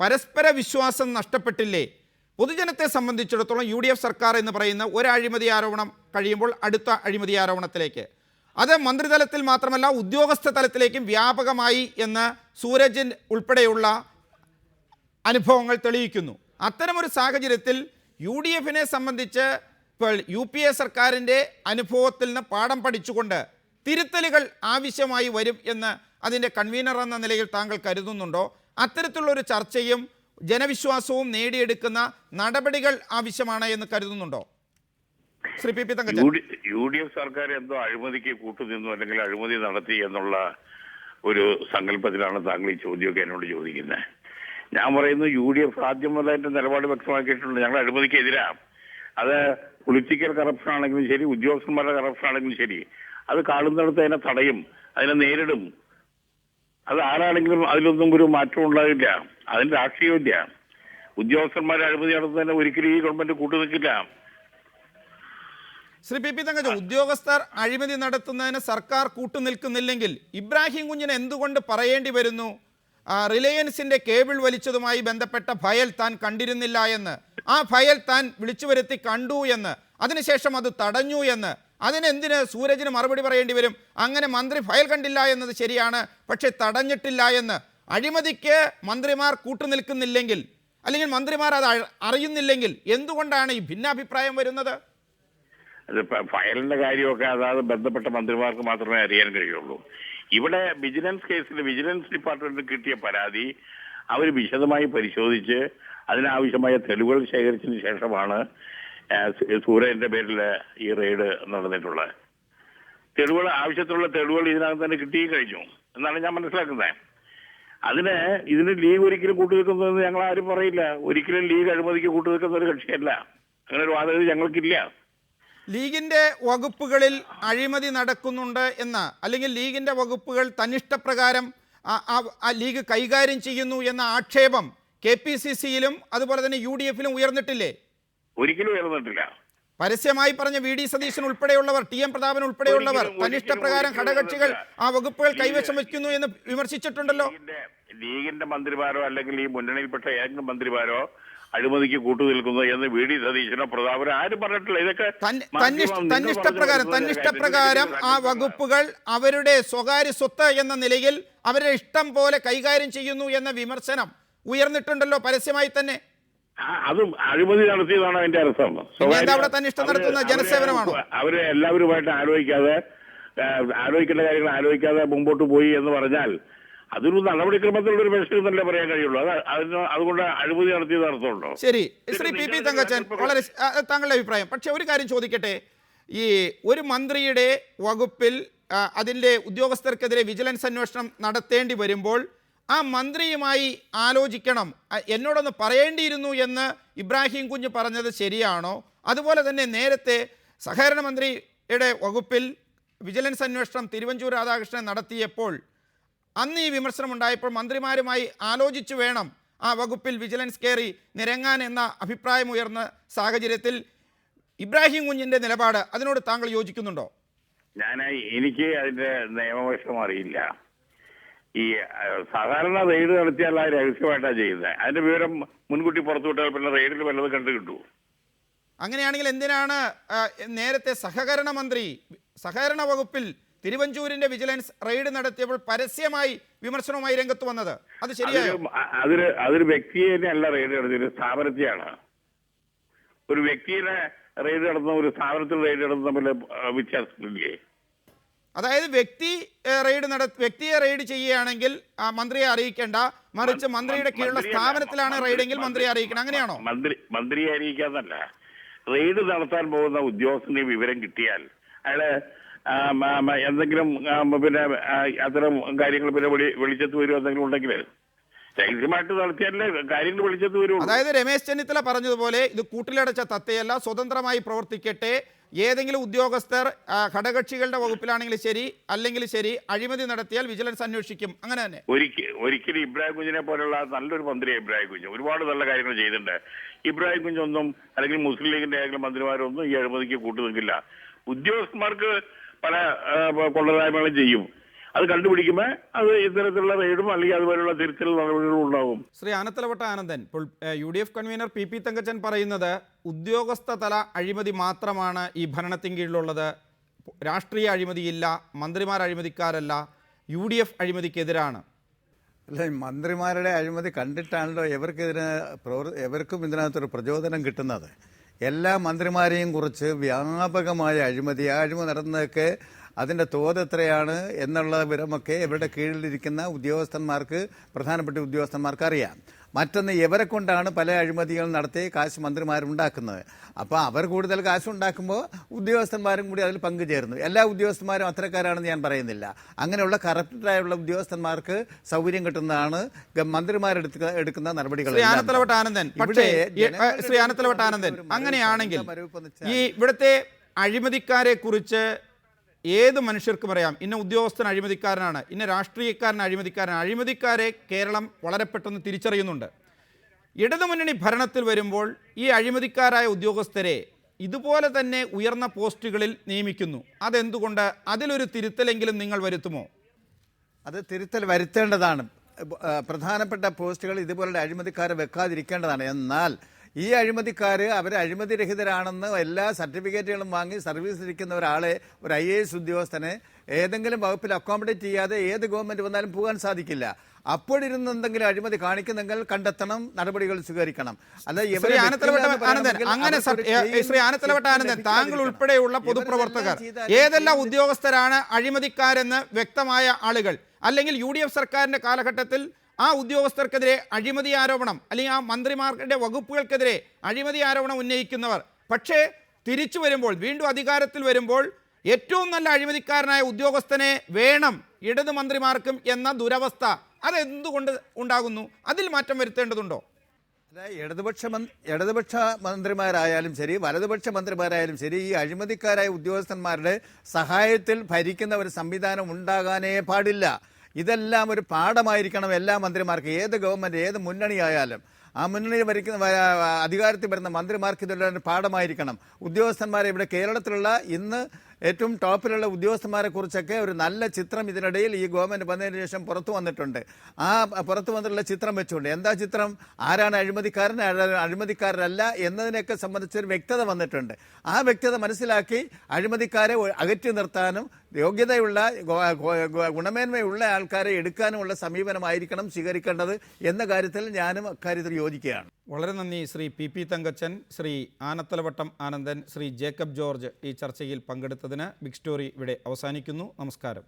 പരസ്പര വിശ്വാസം നഷ്ടപ്പെട്ടില്ലേ? പൊതുജനത്തെ സംബന്ധിച്ചിടത്തോളം യു ഡി എഫ് സർക്കാർ എന്ന് പറയുന്ന ഒരു അഴിമതി ആരോപണം കഴിയുമ്പോൾ അടുത്ത അഴിമതി ആരോപണത്തിലേക്ക്. അത് മന്ത്രിതലത്തിൽ മാത്രമല്ല ഉദ്യോഗസ്ഥ തലത്തിലേക്കും വ്യാപകമായി എന്ന് സൂരജിൻ ഉൾപ്പെടെയുള്ള അനുഭവങ്ങൾ തെളിയിക്കുന്നു. അത്തരമൊരു സാഹചര്യത്തിൽ യു ഡി എഫിനെ സംബന്ധിച്ച് ഇപ്പോൾ യു പി എ സർക്കാരിന്റെ അനുഭവത്തിൽ നിന്ന് പാഠം പഠിച്ചുകൊണ്ട് തിരുത്തലുകൾ ആവശ്യമായി വരും എന്ന് അതിന്റെ കൺവീനർ എന്ന നിലയിൽ താങ്കൾ കരുതുന്നുണ്ടോ? അത്തരത്തിലുള്ളൊരു ചർച്ചയും ജനവിശ്വാസവും നേടിയെടുക്കുന്ന നടപടികൾ ആവശ്യമാണ് എന്ന് കരുതുന്നുണ്ടോ? Shri P P Thankachan. U D- F സർക്കാർ എന്തോ അഴിമതിക്ക് കൂട്ടുനിന്നു അല്ലെങ്കിൽ അഴിമതി നടത്തി എന്നുള്ള ഒരു സങ്കല്പത്തിലാണ് താങ്കൾ ഈ ചോദ്യമൊക്കെ എന്നോട് ചോദിക്കുന്നത്. ഞാൻ പറയുന്നു യു ഡി എഫ് ആദ്യം മുതലായിട്ട് നിലപാട് വ്യക്തമാക്കിയിട്ടുണ്ട്. ഞങ്ങൾ അഴിമതിക്കെതിരാ. അത് പൊളിറ്റിക്കൽ കറപ്ഷൻ ആണെങ്കിലും ശരി ഉദ്യോഗസ്ഥന്മാരുടെ കറപ്ഷൻ ആണെങ്കിലും ശരി. അത് കാണുന്നിടത്ത് അതിനെ തടയും അതിനെ നേരിടും. അത് ആരാണെങ്കിലും അതിലൊന്നും ഒരു മാറ്റം ഉണ്ടാകില്ല. അതിന് രാഷ്ട്രീയമില്ല ഉദ്യോഗസ്ഥന്മാരെ അഴിമതി നടത്തുന്നതിന് ഒരിക്കലും ഈ ഗവൺമെന്റ് കൂട്ടുനിൽക്കില്ല ശ്രീ പി പി തങ്കജ ഉദ്യോഗസ്ഥർ അഴിമതി നടത്തുന്നതിന് സർക്കാർ കൂട്ടുനിൽക്കുന്നില്ലെങ്കിൽ ഇബ്രാഹിം കുഞ്ഞിന് എന്തുകൊണ്ട് പറയേണ്ടി വരുന്നു? റിലയൻസിന്റെ കേബിൾ വലിച്ചതുമായി ബന്ധപ്പെട്ട ഫയൽ താൻ കണ്ടിരുന്നില്ല എന്ന്. ആ ഫയൽ താൻ വിളിച്ചു വരുത്തി കണ്ടു എന്ന്. അതിനുശേഷം അത് തടഞ്ഞു എന്ന്. അതിനെന്തിന് സൂരജിന് മറുപടി പറയേണ്ടി വരും? അങ്ങനെ മന്ത്രി ഫയൽ കണ്ടില്ല എന്നത് ശരിയാണ്. പക്ഷേ തടഞ്ഞിട്ടില്ല എന്ന്. അഴിമതിക്ക് മന്ത്രിമാർ കൂട്ടുനിൽക്കുന്നില്ലെങ്കിൽ അല്ലെങ്കിൽ മന്ത്രിമാർ അത് അറിയുന്നില്ലെങ്കിൽ എന്തുകൊണ്ടാണ് ഈ ഭിന്നാഭിപ്രായം വരുന്നത്? ഫയലിന്റെ കാര്യമൊക്കെ അതാത് ബന്ധപ്പെട്ട മന്ത്രിമാർക്ക് മാത്രമേ അറിയാൻ കഴിയുള്ളൂ. ഇവിടെ വിജിലൻസ് കേസിൽ വിജിലൻസ് ഡിപ്പാർട്ട്മെന്റിന് കിട്ടിയ പരാതി അവർ വിശദമായി പരിശോധിച്ച് അതിനാവശ്യമായ തെളിവുകൾ ശേഖരിച്ചതിന് ശേഷമാണ് സൂര്യന്റെ പേരിൽ ഈ റെയ്ഡ് നടന്നിട്ടുള്ളത്. തെളിവുകൾ ആവശ്യത്തിലുള്ള തെളിവുകൾ ഇതിനകത്ത് തന്നെ കിട്ടി കഴിഞ്ഞു. എന്നാണ് ഞാൻ മനസ്സിലാക്കുന്നത് അതിന് ഇതിന് ലീഗ് ഒരിക്കലും കൂട്ടുനിൽക്കുന്നതെന്ന് ഞങ്ങൾ ആരും പറയില്ല. ഒരിക്കലും ലീഗ് അഴിമതിക്ക് കൂട്ടുനിൽക്കുന്ന ഒരു കക്ഷിയല്ല. അങ്ങനെ ഒരു വാദഗതി ഞങ്ങൾക്കില്ല. ലീഗിന്റെ വകുപ്പുകളിൽ അഴിമതി നടക്കുന്നുണ്ട് എന്ന് അല്ലെങ്കിൽ ലീഗിന്റെ വകുപ്പുകൾ തന്നിഷ്ടപ്രകാരം ആ- ലീഗ് കൈകാര്യം ചെയ്യുന്നു എന്ന ആക്ഷേപം കെ പി സി സിയിലും അതുപോലെ തന്നെ യു ഡി എഫിലും ഉയർന്നിട്ടില്ലേ? ഒരിക്കലും ഉയർന്നിട്ടില്ല. പരസ്യമായി പറഞ്ഞ വി ഡി സതീശൻ ഉൾപ്പെടെയുള്ളവർ ടി എം പ്രതാപൻ ഉൾപ്പെടെയുള്ളവർ തന്നിഷ്ടപ്രകാരം ഘടകക്ഷികൾ ആ വകുപ്പുകൾ കൈവശം വയ്ക്കുന്നു എന്ന് വിമർശിച്ചിട്ടുണ്ടല്ലോ. ലീഗിന്റെ മന്ത്രിമാരോ അല്ലെങ്കിൽ ഈ മുന്നണിയിൽപ്പെട്ട ഏതെങ്കിലും മന്ത്രിമാരോ അഴിമതിക്ക് കൂട്ടുനിൽക്കുന്നു എന്ന് വി ഡി സതീശനോ പ്രതാപനോ ആരും പറഞ്ഞിട്ടില്ല. ഇതൊക്കെ തന്നിഷ്ടപ്രകാരം തന്നിഷ്ടപ്രകാരം ആ വകുപ്പുകൾ അവരുടെ സ്വകാര്യ സ്വത്ത് എന്ന നിലയിൽ അവരുടെ ഇഷ്ടം പോലെ കൈകാര്യം ചെയ്യുന്നു എന്ന വിമർശനം ഉയർന്നിട്ടുണ്ടല്ലോ പരസ്യമായി തന്നെ. അതും അഴിമതി നടത്തിയതാണ് അതിന്റെ അർത്ഥം അവിടെ തന്നെ ഇഷ്ടം? അവർ ജനസേവനമാണോ? അവർ എല്ലാവരുമായിട്ട് ആലോചിക്കാതെ ആലോചിക്കേണ്ട കാര്യങ്ങൾ ആലോചിക്കാതെ മുമ്പോട്ട് പോയി എന്ന് പറഞ്ഞാൽ അതൊരു നടപടിക്രമത്തിലുള്ള ഒരു മനുഷ്യർ തന്നെ പറയാൻ കഴിയുള്ളൂ. അത് അതിന് അതുകൊണ്ട് അഴിമതി നടത്തിയത് അർത്ഥമുണ്ടോ? ശരി. ശ്രീ പി പി തങ്കച്ചൻ വളരെ താങ്കളുടെ അഭിപ്രായം. പക്ഷെ ഒരു കാര്യം ചോദിക്കട്ടെ. ഈ ഒരു മന്ത്രിയുടെ വകുപ്പിൽ അതിന്റെ അതിന്റെ ഉദ്യോഗസ്ഥർക്കെതിരെ വിജിലൻസ് അന്വേഷണം നടത്തേണ്ടി വരുമ്പോൾ ആ മന്ത്രിയുമായി ആലോചിക്കണം. എന്നോടൊന്ന് പറയേണ്ടിയിരുന്നു എന്ന് ഇബ്രാഹിം കുഞ്ഞ് പറഞ്ഞത് ശരിയാണോ? അതുപോലെ തന്നെ നേരത്തെ സഹകരണ മന്ത്രിയുടെ വകുപ്പിൽ വിജിലൻസ് അന്വേഷണം തിരുവഞ്ചൂർ രാധാകൃഷ്ണൻ നടത്തിയപ്പോൾ അന്ന് ഈ വിമർശനം ഉണ്ടായപ്പോൾ മന്ത്രിമാരുമായി ആലോചിച്ചു വേണം ആ വകുപ്പിൽ വിജിലൻസ് കയറി നിരങ്ങാൻ എന്ന അഭിപ്രായമുയർന്ന സാഹചര്യത്തിൽ ഇബ്രാഹിം കുഞ്ഞിന്റെ നിലപാട് അതിനോട് താങ്കൾ യോജിക്കുന്നുണ്ടോ? ഞാൻ എനിക്ക് അതിന്റെ നിയമവശം അറിയില്ല. ഈ സാധാരണ റെയ്ഡ് നടത്തിയാൽ ആ രഹസ്യമായിട്ടാണ് ചെയ്യുന്നത്. അതിന്റെ വിവരം മുൻകൂട്ടി പുറത്തു വിട്ടാൽ പിന്നെ റെയ്ഡിൽ വല്ലതും കണ്ടു കിട്ടുമോ അങ്ങനെയാണെങ്കിൽ എന്തിനാണ് നേരത്തെ സഹകരണ മന്ത്രി സഹകരണ വകുപ്പിൽ തിരുവഞ്ചൂരിന്റെ വിജിലൻസ് റെയ്ഡ് നടത്തിയപ്പോൾ പരസ്യമായി വിമർശനവുമായി രംഗത്ത് വന്നത്? അത് ശരിയായോ? അതൊരു അതൊരു വ്യക്തിയെ അല്ല റെയ്ഡ് നടത്തിയത് ഒരു സ്ഥാപനത്തെയാണ്. ഒരു വ്യക്തിയുടെ റെയ്ഡ് നടത്തുന്ന ഒരു സ്ഥാപനത്തിൽ റെയ്ഡ് നടത്തുന്ന തമ്മിൽ വ്യത്യാസമില്ലേ? അതായത് വ്യക്തി റെയ്ഡ് നട വ്യക്തിയെ റെയ്ഡ് ചെയ്യുകയാണെങ്കിൽ മന്ത്രിയെ അറിയിക്കേണ്ട. മറിച്ച് മന്ത്രിയുടെ കീഴിലുള്ള. സ്ഥാപനത്തിലാണ് റെയ്ഡെങ്കിൽ മന്ത്രിയെ അറിയിക്കണം. അങ്ങനെയാണോ? മന്ത്രി മന്ത്രിയെ അറിയിക്കാന്നല്ല. റെയ്ഡ് നടത്താൻ പോകുന്ന ഉദ്യോഗസ്ഥന്റെ വിവരം കിട്ടിയാൽ അയാൾ എന്തെങ്കിലും പിന്നെ അത്തരം കാര്യങ്ങൾ പിന്നെ വെളി- വെളിച്ചത്ത് വരും എന്തെങ്കിലും ഉണ്ടെങ്കിൽ. രഹസ്യമായിട്ട് നടത്തിയാലേ കാര്യങ്ങൾ വെളിച്ചത്ത് വരുള്ളൂ. അതായത് രമേശ് ചെന്നിത്തല പറഞ്ഞതുപോലെ ഇത് കൂട്ടിലടച്ച തത്തയല്ല സ്വതന്ത്രമായി പ്രവർത്തിക്കട്ടെ. ഏതെങ്കിലും ഉദ്യോഗസ്ഥർ ഘടകക്ഷികളുടെ വകുപ്പിലാണെങ്കിൽ ശരി അല്ലെങ്കിൽ ശരി അഴിമതി നടത്തിയാൽ വിജിലൻസ് അന്വേഷിക്കും. അങ്ങനെ തന്നെ. ഒരിക്കലും ഇബ്രാഹിം കുഞ്ഞിനെ പോലുള്ള നല്ലൊരു മന്ത്രി ഇബ്രാഹിം കുഞ്ഞ് ഒരുപാട് നല്ല കാര്യങ്ങൾ ചെയ്തിട്ടുണ്ട്. ഇബ്രാഹിം കുഞ്ഞൊന്നും അല്ലെങ്കിൽ മുസ്ലിം ലീഗിന്റെ ഏതെങ്കിലും മന്ത്രിമാരൊന്നും ഈ അഴിമതിക്ക് കൂട്ടു നിൽക്കില്ല ഉദ്യോഗസ്ഥന്മാർക്ക് പല കൊള്ളതായ്മകളും ചെയ്യും. അത് കണ്ടുപിടിക്കുമ്പോൾ അത് ഇത്തരത്തിലുള്ള റെയ്ഡും അല്ലെങ്കിൽ അതുപോലുള്ള തിരുത്തൽ നടപടികളും ഉണ്ടാവും. ശ്രീ ആനത്തലവട്ട ആനന്ദൻ ഇപ്പോൾ U D F convener P P Thankachan പറയുന്നത് ഉദ്യോഗസ്ഥ തല അഴിമതി മാത്രമാണ് ഈ ഭരണത്തിന് കീഴിലുള്ളത്. രാഷ്ട്രീയ അഴിമതിയില്ല മന്ത്രിമാർ അഴിമതിക്കാരല്ല യു ഡി എഫ് അഴിമതിക്കെതിരാണ്. അല്ല മന്ത്രിമാരുടെ അഴിമതി കണ്ടിട്ടാണല്ലോ എവർക്കെതിരെ പ്രവർ എവർക്കും ഇതിനകത്തൊരു പ്രചോദനം കിട്ടുന്നത്. എല്ലാ മന്ത്രിമാരെയും കുറിച്ച് വ്യാപകമായ അഴിമതി ആ അഴിമതി നടന്നതൊക്കെ അതിന്റെ തോത് എത്രയാണ് എന്നുള്ള വിവരമൊക്കെ ഇവരുടെ കീഴിലിരിക്കുന്ന ഉദ്യോഗസ്ഥന്മാർക്ക് പ്രധാനപ്പെട്ട ഉദ്യോഗസ്ഥന്മാർക്ക് അറിയാം. മറ്റൊന്ന് ഇവരെ കൊണ്ടാണ് പല അഴിമതികൾ നടത്തി കാശ് മന്ത്രിമാരുണ്ടാക്കുന്നത്. അപ്പോൾ അവർ കൂടുതൽ കാശ് ഉണ്ടാക്കുമ്പോൾ ഉദ്യോഗസ്ഥന്മാരും കൂടി അതിൽ പങ്കുചേരുന്നു. എല്ലാ ഉദ്യോഗസ്ഥന്മാരും അത്തരക്കാരാണെന്ന് ഞാൻ പറയുന്നില്ല. അങ്ങനെയുള്ള കറപ്റ്റഡായുള്ള ഉദ്യോഗസ്ഥന്മാർക്ക് സൗകര്യം കിട്ടുന്നതാണ് മന്ത്രിമാരെടുക്ക എടുക്കുന്ന നടപടികൾ ശ്രീ ആനത്തലവട്ട ആനന്ദൻ പക്ഷേ ഈ, ഏ, ശ്രീ ആനത്തലവട്ട ആനന്ദൻ അങ്ങനെയാണെങ്കിൽ ഈ ഇവിടുത്തെ അഴിമതിക്കാരെ കുറിച്ച് ഏത് മനുഷ്യർക്കും അറിയാം. ഇന്ന ഉദ്യോഗസ്ഥൻ അഴിമതിക്കാരനാണ് ഇന്ന രാഷ്ട്രീയക്കാരൻ അഴിമതിക്കാരനാണ്. അഴിമതിക്കാരെ കേരളം വളരെ പെട്ടെന്ന് തിരിച്ചറിയുന്നുണ്ട്. ഇടതുമുന്നണി ഭരണത്തിൽ വരുമ്പോൾ ഈ അഴിമതിക്കാരായ ഉദ്യോഗസ്ഥരെ ഇതുപോലെ തന്നെ ഉയർന്ന പോസ്റ്റുകളിൽ നിയമിക്കുന്നു. അതെന്തുകൊണ്ട്? അതിലൊരു തിരുത്തലെങ്കിലും നിങ്ങൾ വരുത്തുമോ? അത് തിരുത്തൽ വരുത്തേണ്ടതാണ്. പ്രധാനപ്പെട്ട പോസ്റ്റുകൾ ഇതുപോലുള്ള അഴിമതിക്കാരെ വെക്കാതിരിക്കേണ്ടതാണ്. എന്നാൽ ഈ അഴിമതിക്കാർ അവർ അഴിമതി രഹിതരാണെന്ന് എല്ലാ സർട്ടിഫിക്കറ്റുകളും വാങ്ങി സർവീസിലിരിക്കുന്ന ഒരാളെ ഒരു ഐ എ എസ് ഉദ്യോഗസ്ഥനെ ഏതെങ്കിലും വകുപ്പിൽ അക്കോമഡേറ്റ് ചെയ്യാതെ ഏത് ഗവൺമെന്റ് വന്നാലും പോകാൻ സാധിക്കില്ല. അപ്പോഴിരുന്ന് എന്തെങ്കിലും അഴിമതി കാണിക്കുന്നെങ്കിൽ കണ്ടെത്തണം നടപടികൾ സ്വീകരിക്കണം. അല്ല അങ്ങനെ ശ്രീ ആനത്തലവട്ട ആനന്ദൻ താങ്കൾ ഉൾപ്പെടെയുള്ള പൊതുപ്രവർത്തകർ ഏതെല്ലാം ഉദ്യോഗസ്ഥരാണ് അഴിമതിക്കാരെന്ന് വ്യക്തമായ ആളുകൾ? അല്ലെങ്കിൽ യു ഡി എഫ് സർക്കാരിന്റെ കാലഘട്ടത്തിൽ ആ ഉദ്യോഗസ്ഥർക്കെതിരെ അഴിമതി ആരോപണം അല്ലെങ്കിൽ ആ മന്ത്രിമാരുടെ വകുപ്പുകൾക്കെതിരെ അഴിമതി ആരോപണം ഉന്നയിക്കുന്നവർ. പക്ഷേ തിരിച്ചു വരുമ്പോൾ വീണ്ടും അധികാരത്തിൽ വരുമ്പോൾ ഏറ്റവും നല്ല അഴിമതിക്കാരനായ ഉദ്യോഗസ്ഥനെ വേണം ഇടത് മന്ത്രിമാർക്കും എന്ന ദുരവസ്ഥ. അതെന്തുകൊണ്ട് ഉണ്ടാകുന്നു? അതിൽ മാറ്റം വരുത്തേണ്ടതുണ്ടോ? ഇടതുപക്ഷ ഇടതുപക്ഷ മന്ത്രിമാരായാലും ശരി വലതുപക്ഷ മന്ത്രിമാരായാലും ശരി ഈ അഴിമതിക്കാരായ ഉദ്യോഗസ്ഥന്മാരുടെ സഹായത്തിൽ ഭരിക്കുന്ന ഒരു സംവിധാനം ഉണ്ടാകാനേ പാടില്ല. ഇതെല്ലാം ഒരു പാഠമായിരിക്കണം എല്ലാ മന്ത്രിമാർക്കും. ഏത് ഗവൺമെന്റ് ഏത് മുന്നണിയായാലും ആ മുന്നണി ഭരിക്കുന്ന അധികാരത്തിൽ വരുന്ന മന്ത്രിമാർക്ക് ഇതെല്ലാം ഒരു പാഠമായിരിക്കണം. ഉദ്യോഗസ്ഥന്മാരെ ഇവിടെ കേരളത്തിലുള്ള ഇന്ന് ഏറ്റവും ടോപ്പിലുള്ള ഉദ്യോഗസ്ഥന്മാരെ കുറിച്ചൊക്കെ ഒരു നല്ല ചിത്രം ഇതിനിടയിൽ ഈ ഗവൺമെന്റ് വന്നതിന് ശേഷം പുറത്തു വന്നിട്ടുണ്ട്. ആ പുറത്തു വന്നിട്ടുള്ള ചിത്രം വെച്ചുകൊണ്ട് എന്താ ചിത്രം? ആരാണ് അഴിമതിക്കാരൻ? അഴിമതിക്കാരനല്ല എന്നതിനെയൊക്കെ സംബന്ധിച്ച് ഒരു വ്യക്തത വന്നിട്ടുണ്ട്. ആ വ്യക്തത മനസ്സിലാക്കി അഴിമതിക്കാരെ അകറ്റി നിർത്താനും യോഗ്യതയുള്ള ഗുണമേന്മയുള്ള ആൾക്കാരെ എടുക്കാനുമുള്ള സമീപനമായിരിക്കണം സ്വീകരിക്കേണ്ടത് എന്ന കാര്യത്തിൽ ഞാനും അക്കാര്യത്തിൽ യോജിക്കുകയാണ്. വളരെ നന്ദി ശ്രീ പി പി തങ്കച്ചൻ ശ്രീ ആനത്തലവട്ടം ആനന്ദൻ ശ്രീ ജേക്കബ് ജോർജ് ഈ ചർച്ചയിൽ പങ്കെടുത്തതിന് ബിഗ് സ്റ്റോറി ഇവിടെ അവസാനിക്കുന്നു. നമസ്കാരം.